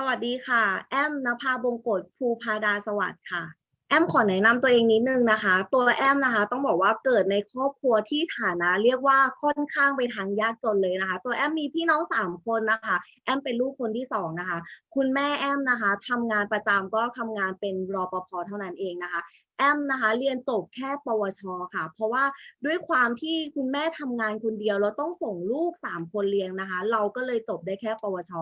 สวัสดีค่ะ แอมนภาบงกฎภูพาดาสวัสดิ์ค่ะ แอมขอแนะนำตัวเองนิดนึงนะคะ ตัวแอมนะคะ ต้องบอกว่าเกิดในครอบครัวที่ฐานะเรียกว่าค่อนข้างไปทางยากจนเลยนะคะ ตัวแอมมีพี่น้องสามคนนะคะ แอมเป็นลูกคนที่สองนะคะ คุณแม่แอมนะคะทำงานประจำก็ทำงานเป็นรอปภเท่านั้นเองนะคะแอมนะคะเรียนจบแค่ปวชค่ะ เพราะว่าด้วยความที่คุณแม่ทำงานคนเดียวแล้วต้องส่งลูกสามคนเลี้ยงนะคะ เราก็เลยจบได้แค่ปวช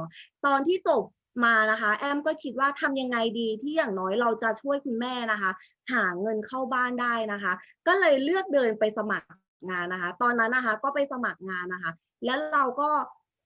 ตอนที่จบ มานะคะ แอมก็คิดว่าทำยังไงดีที่อย่างน้อยเราจะช่วยคุณแม่นะคะ หาเงินเข้าบ้านได้นะคะ ก็เลยเลือกเดินไปสมัครงานนะคะ ตอนนั้นนะคะก็ไปสมัครงานนะคะ แล้วเราก็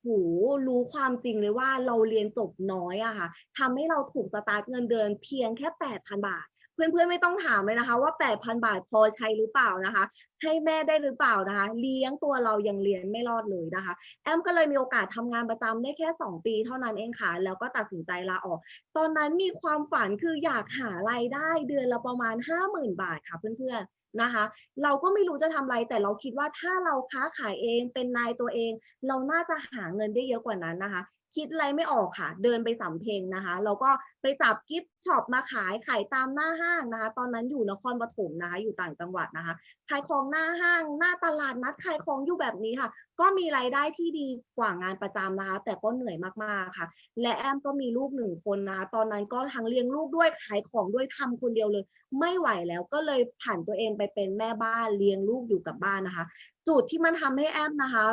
หูรู้ความจริงเลยว่าเราเรียนจบน้อยอะค่ะทำให้เราถูกสตาร์ทเงินเดือนเพียงแค่8,000บาท เพื่อนๆไม่ต้องถามเลยนะคะ ว่า 8,000 บาทพอใช้หรือเปล่านะคะ ให้แม่ได้หรือเปล่านะคะ เลี้ยงตัวเรายังเรียนไม่รอดเลยนะคะ แอมก็เลยมีโอกาสทำงานประจำได้แค่ 2 ปีเท่านั้นเองค่ะ แล้วก็ตัดสินใจลาออก ตอนนั้นมีความฝันคืออยากหารายได้เดือนละประมาณ 50,000 บาทค่ะเพื่อนๆนะคะเราก็ไม่รู้จะทำอะไรแต่เราคิดว่าถ้าเราค้าขายเองเป็นนายตัวเอง เราน่าจะหาเงินได้เยอะกว่านั้นนะคะ คิดอะไรไม่ออกค่ะ เดินไปสำเพ็งนะคะแล้วก็ไปจับกิฟช็อปมาขายขายตามหน้าห้างนะคะ ตอนนั้นอยู่นครปฐมนะคะ อยู่ต่างจังหวัดนะคะ ขายของหน้าห้างหน้าตลาดนัดขายของอยู่แบบนี้ค่ะ ก็มีรายได้ที่ดีกว่างานประจำนะคะ แต่ก็เหนื่อยมากๆค่ะ และแอมก็มีลูกหนึ่งคนนะคะ ตอนนั้นก็ทั้งเลี้ยงลูกด้วยขายของด้วยทำคนเดียวเลย ไม่ไหวแล้วก็เลยผันตัวเองไปเป็นแม่บ้านเลี้ยงลูกอยู่กับบ้านนะคะ จุดที่มันทำให้แอมนะคะ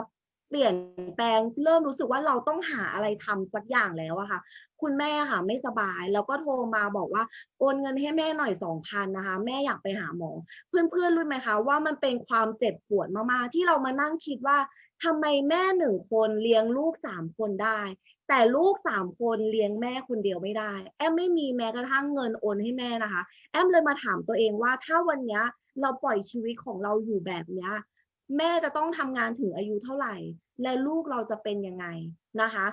เปลี่ยนแปลงเริ่มรู้สึกว่าเราต้องหาอะไรทำสักอย่างแล้วอะค่ะ คุณแม่ค่ะไม่สบาย แล้วก็โทรมาบอกว่าโอนเงินให้แม่หน่อยสองพันนะคะ แม่อยากไปหาหมอ เพื่อนๆรู้ไหมคะว่ามันเป็นความเจ็บปวดมากๆ ที่เรามานั่งคิดว่าทำไมแม่หนึ่งคนเลี้ยงลูกสามคนได้ แต่ลูกสามคนเลี้ยงแม่คนเดียวไม่ได้ แอมไม่มีแม้กระทั่งเงินโอนให้แม่นะคะ แอมเลยมาถามตัวเองว่าถ้าวันนี้เราปล่อยชีวิตของเราอยู่แบบนี้ แม่จะต้องทำงานถึงอายุเท่าไหร่ และลูกเราจะเป็นยังไงนะคะ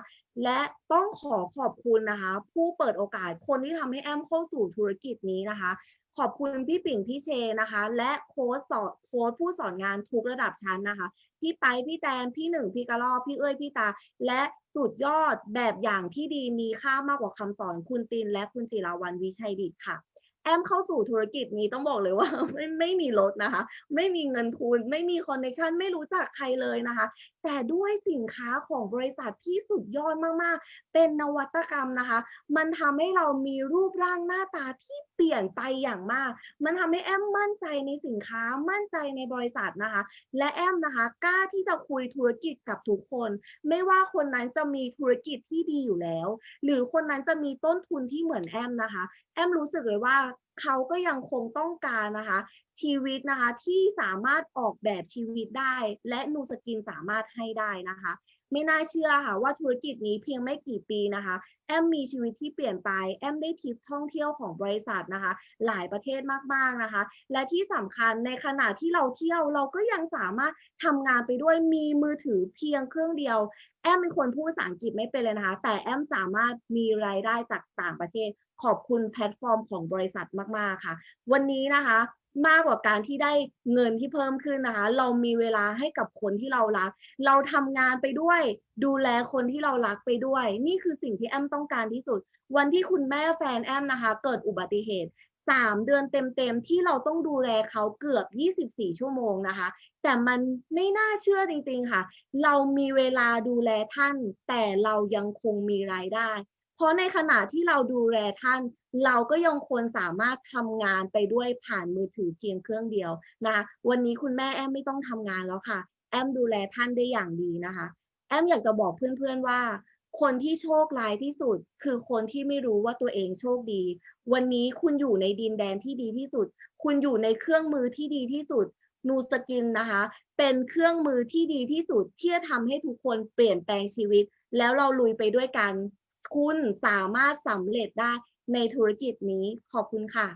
และต้องขอขอบคุณนะคะ ผู้เปิดโอกาสคนที่ทำให้แอมเข้าสู่ธุรกิจนี้นะคะ ขอบคุณพี่ปิ่งพี่เชนะคะ และโค้ชสอนโค้ชผู้สอนงานทุกระดับชั้นนะคะพี่ไปพี่แตนพี่หนึ่งพี่กระรอกพี่เอ้ยพี่ตา และสุดยอดแบบอย่างที่ดีมีค่ามากกว่าคำสอนคุณตินและคุณจิราวันวิชัยดิตค่ะ แอมเข้าสู่ธุรกิจนี้ต้องบอกเลยว่าไม่ไม่มีรถนะคะ ไม่มีเงินทุน ไม่มีคอนเนคชันไม่รู้จักใครเลยนะคะ แต่ด้วยสินค้าของบริษัทที่สุดยอดมากๆ เป็นนวัตกรรมนะคะ มันทำให้เรามีรูปร่างหน้าตาที่เปลี่ยนไปอย่างมาก มันทำให้แอมมั่นใจในสินค้ามั่นใจในบริษัทนะคะ และแอมนะคะกล้าที่จะคุยธุรกิจกับทุกคน ไม่ว่าคนนั้นจะมีธุรกิจที่ดีอยู่แล้ว หรือคนนั้นจะมีต้นทุนที่เหมือนแอมนะคะ แอมรู้สึกเลยว่าเขาก็ยังคงต้องการนะคะ ชีวิตนะคะที่สามารถออกแบบชีวิตได้ และนูสกินสามารถให้ได้นะคะ ไม่น่าเชื่อค่ะว่าธุรกิจนี้เพียงไม่กี่ปีนะคะ แอมมีชีวิตที่เปลี่ยนไป แอมได้ทริปท่องเที่ยวของบริษัทนะคะ หลายประเทศมากๆนะคะ และที่สำคัญในขณะที่เราเที่ยวเราก็ยังสามารถทำงานไปด้วยมีมือถือเพียงเครื่องเดียว แอมเป็นคนพูดภาษาอังกฤษไม่เป็นเลยนะคะ แต่แอมสามารถมีรายได้จากต่างประเทศขอบคุณแพลตฟอร์มของบริษัทมาก ๆ ค่ะ วันนี้นะคะ มากกว่าการที่ได้เงินที่เพิ่มขึ้นนะคะ เรามีเวลาให้กับคนที่เรารัก เราทำงานไปด้วย ดูแลคนที่เรารักไปด้วย นี่คือสิ่งที่แอมต้องการที่สุด วันที่คุณแม่แฟนแอมนะคะ เกิดอุบัติเหตุ3เดือนเต็มๆที่เราต้องดูแลเขาเกือบ 24 ชั่วโมงนะคะ แต่มันไม่น่าเชื่อจริงๆค่ะ เรามีเวลาดูแลท่าน แต่เรายังคงมีรายได้ เพราะในขณะที่เราดูแลท่าน เราก็ยังควรสามารถทำงานไปด้วยผ่านมือถือเพียงเครื่องเดียวนะวันนี้คุณแม่แอมไม่ต้องทำงานแล้วค่ะ แอมดูแลท่านได้อย่างดีนะคะ แอมอยากจะบอกเพื่อนๆว่า คนที่โชคร้ายที่สุด คือคนที่ไม่รู้ว่าตัวเองโชคดี วันนี้คุณอยู่ในดินแดนที่ดีที่สุด คุณอยู่ในเครื่องมือที่ดีที่สุดนูสกินนะคะ เป็นเครื่องมือที่ดีที่สุดที่จะทำให้ทุกคนเปลี่ยนแปลงชีวิต แล้วเราลุยไปด้วยกัน คุณสามารถสำเร็จได้ในธุรกิจนี้ขอบคุณค่ะ